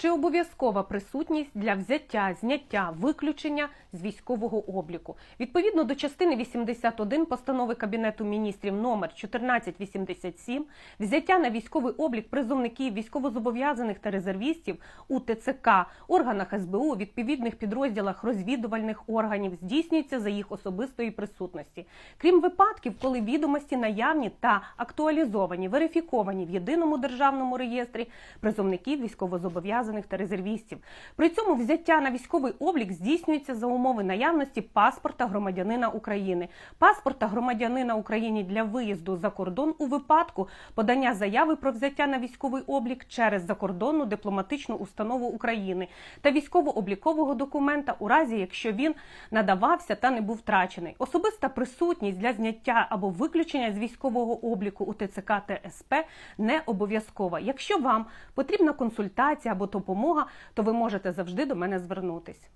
Чи обов'язкова присутність для взяття, зняття, виключення з військового обліку? Відповідно до частини 81 постанови Кабінету міністрів номер 1487, взяття на військовий облік призовників, військовозобов'язаних та резервістів у ТЦК, органах СБУ, відповідних підрозділах розвідувальних органів здійснюється за їх особистої присутності. Крім випадків, коли відомості наявні та актуалізовані, верифіковані в єдиному державному реєстрі призовників військовозобов'язаних та резервістів. При цьому взяття на військовий облік здійснюється за умови наявності паспорта громадянина України, паспорта громадянина України для виїзду за кордон у випадку подання заяви про взяття на військовий облік через закордонну дипломатичну установу України та військово-облікового документа у разі, якщо він надавався та не був втрачений. Особиста присутність для зняття або виключення з військового обліку у ТЦК та СП не обов'язкова. Якщо вам потрібна консультація або допомога, то ви можете завжди до мене звернутись.